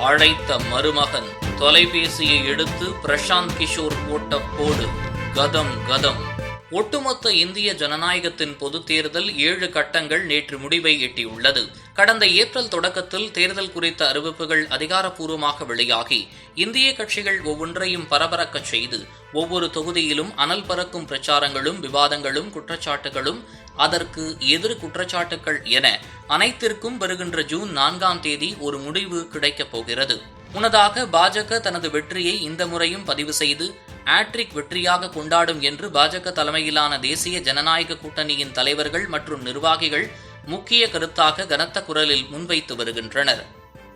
அழைத்த மருமகன் தொலைபேசியை எடுத்து பிரசாந்த் கிஷோர் போட்ட போடு கதம் கதம். ஒட்டுமொத்த இந்திய ஜனநாயகத்தின் பொது தேர்தல் ஏழு கட்டங்கள் நேற்று முடிவை எட்டியுள்ளது. கடந்த ஏப்ரல் தொடக்கத்தில் தேர்தல் குறித்த அறிவிப்புகள் அதிகாரப்பூர்வமாக வெளியாகி இந்திய கட்சிகள் ஒவ்வொன்றையும் பரபரக்கச் செய்து ஒவ்வொரு தொகுதியிலும் அனல் பறக்கும் பிரச்சாரங்களும் விவாதங்களும் குற்றச்சாட்டுகளும் அதற்கு எதிர் குற்றச்சாட்டுகள் என அனைத்திற்கும் வருகின்ற ஜூன் நான்காம் தேதி ஒரு முடிவு கிடைக்கப் போகிறது. முன்னதாக பாஜக தனது வெற்றியை இந்த முறையும் பதிவு செய்து ஆட்ரிக் வெற்றியாக கொண்டாடும் என்று பாஜக தலைமையிலான தேசிய ஜனநாயக கூட்டணியின் தலைவர்கள் மற்றும் நிர்வாகிகள் முக்கிய கருத்தாக கனத்த குரலில் முன்வைத்து வருகின்றனர்.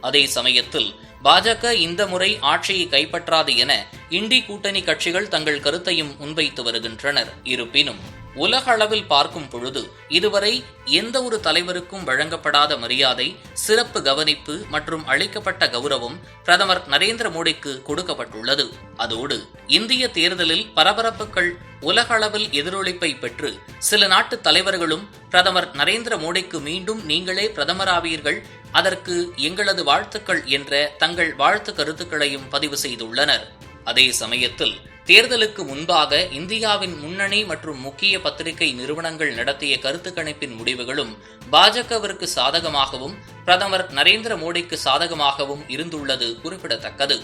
அதே சமயத்தில் பாஜக இந்த முறை ஆட்சியை கைப்பற்றாது என இண்டி கூட்டணி கட்சிகள் தங்கள் கருத்தையும் முன்வைத்து வருகின்றனர். இருப்பினும் உலக அளவில் பார்க்கும் பொழுது இதுவரை எந்த ஒரு தலைவருக்கும் வழங்கப்படாத மரியாதை சிறப்பு கவனிப்பு மற்றும் அளிக்கப்பட்ட கௌரவம் பிரதமர் நரேந்திர மோடிக்கு கொடுக்கப்பட்டுள்ளது. அதோடு இந்திய தேர்தலில் பரபரப்புகள் உலக அளவில் எதிரொலிப்பை பெற்று சில நாட்டு தலைவர்களும் பிரதமர் நரேந்திர மோடிக்கு மீண்டும் நீங்களே பிரதமராவீர்கள் அதற்கு எங்களது வாழ்த்துக்கள் என்ற தங்கள் வாழ்த்து கருத்துக்களையும் பதிவு செய்துள்ளனர். அதே சமயத்தில் தேர்தலுக்கு முன்பாக இந்தியாவின் முன்னணி மற்றும் முக்கிய பத்திரிகை நிறுவனங்கள் நடத்திய கருத்து கணிப்பின் முடிவுகளும் பாஜகவிற்கு சாதகமாகவும் பிரதமர் நரேந்திர மோடிக்கு சாதகமாகவும் இருந்துள்ளது குறிப்பிடத்தக்கது.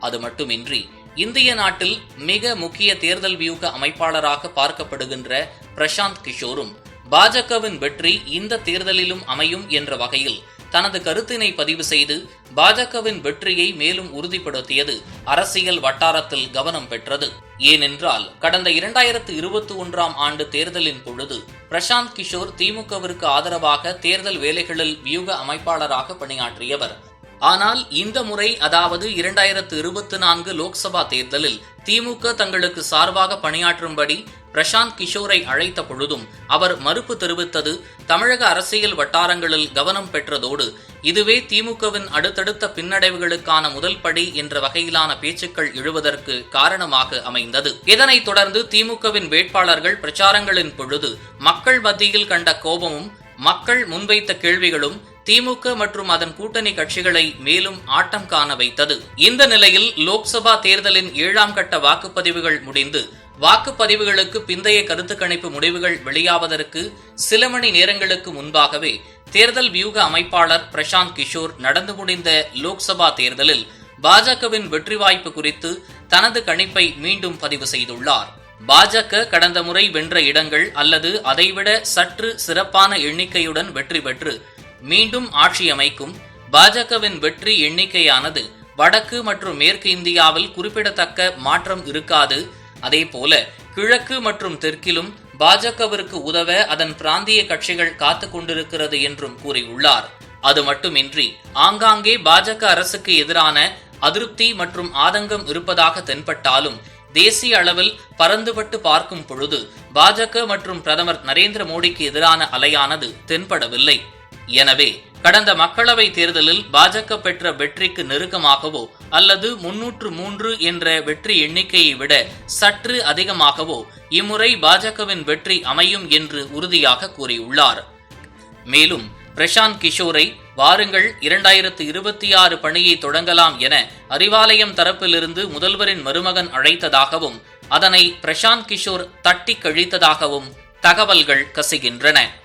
அது மட்டுமின்றி இந்திய நாட்டில் மிக முக்கிய தேர்தல் வியூக அமைப்பாளராக பார்க்கப்படுகின்ற பிரசாந்த் கிஷோரும் பாஜகவின் வெற்றி இந்த தேர்தலிலும் அமையும் என்ற வகையில் தனது கருத்தினை பதிவு செய்து பாஜகவின் வெற்றியை மேலும் உறுதிப்படுத்தியது அரசியல் வட்டாரத்தில் கவனம் பெற்றது. ஏனென்றால் கடந்த இரண்டாயிரத்து இருபத்தி ஒன்றாம் ஆண்டு தேர்தலின் பொழுது பிரசாந்த் கிஷோர் திமுகவிற்கு ஆதரவாக தேர்தல் வேலைகளில் வியூக அமைப்பாளராக பணியாற்றியவர். ஆனால் இந்த முறை அதாவது இரண்டாயிரத்து இருபத்தி நான்கு லோக்சபா தேர்தலில் திமுக தங்களுக்கு சார்பாக பணியாற்றும்படி பிரசாந்த் கிஷோரை அழைத்த பொழுதும் அவர் மறுப்பு தெரிவித்தது தமிழக அரசியல் வட்டாரங்களில் கவனம் பெற்றதோடு இதுவே திமுகவின் அடுத்தடுத்த பின்னடைவுகளுக்கான முதல் படி என்ற வகையிலான பேச்சுக்கள் எழுவதற்கு காரணமாக அமைந்தது. இதனைத் தொடர்ந்து திமுகவின் வேட்பாளர்கள் பிரச்சாரங்களின் பொழுது மக்கள் மத்தியில் கண்ட கோபமும் மக்கள் முன்வைத்த கேள்விகளும் திமுக மற்றும் அதன் கூட்டணி கட்சிகளை மேலும் ஆட்டம் காண வைத்தது. இந்த நிலையில் லோக்சபா தேர்தலின் ஏழாம் கட்ட வாக்குப்பதிவுகள் முடிந்து வாக்குப்பதிவுகளுக்கு பிந்தைய கருத்து கணிப்பு முடிவுகள் வெளியாவதற்கு சில மணி நேரங்களுக்கு முன்பாகவே தேர்தல் வியூக அமைப்பாளர் பிரசாந்த் கிஷோர் நடந்து முடிந்த லோக்சபா தேர்தலில் பாஜகவின் வெற்றி வாய்ப்பு குறித்து தனது கணிப்பை மீண்டும் பதிவு செய்துள்ளார். பாஜக கடந்த முறை வென்ற இடங்கள் அல்லது அதைவிட சற்று சிறப்பான எண்ணிக்கையுடன் வெற்றி பெற்று மீண்டும் ஆட்சி அமைக்கும் பாஜகவின் வெற்றி எண்ணிக்கையானது வடக்கு மற்றும் மேற்கு இந்தியாவில் குறிப்பிடத்தக்க மாற்றம் இருக்காது. அதேபோல கிழக்கு மற்றும் தெற்கிலும் பாஜகவிற்கு உதவ அதன் பிராந்திய கட்சிகள் காத்து கொண்டிருக்கிறது என்றும் கூறியுள்ளார். அது மட்டுமின்றி ஆங்காங்கே பாஜக அரசுக்கு எதிரான அதிருப்தி மற்றும் ஆதங்கம் இருப்பதாக தென்பட்டாலும் தேசிய அளவில் பறந்துபட்டு பார்க்கும் பொழுது பாஜக மற்றும் பிரதமர் நரேந்திர மோடிக்கு எதிரான அலையானது தென்படவில்லை. எனவே கடந்த மக்களவை தேர்தலில் பாஜக பெற்ற வெற்றிக்கு நெருக்கமாகவோ அல்லது முன்னூற்று மூன்று என்ற வெற்றி எண்ணிக்கையை விட சற்று அதிகமாகவோ இம்முறை பாஜகவின் வெற்றி அமையும் என்று உறுதியாக கூறியுள்ளார். மேலும் பிரசாந்த் கிஷோரை வாருங்கள் இரண்டாயிரத்து இருபத்தி ஆறு பணியை தொடங்கலாம் என அறிவாலயம் தரப்பிலிருந்து முதல்வரின் மருமகன் அழைத்ததாகவும் அதனை பிரசாந்த் கிஷோர் தட்டி கழித்ததாகவும் தகவல்கள் கசிகின்றன.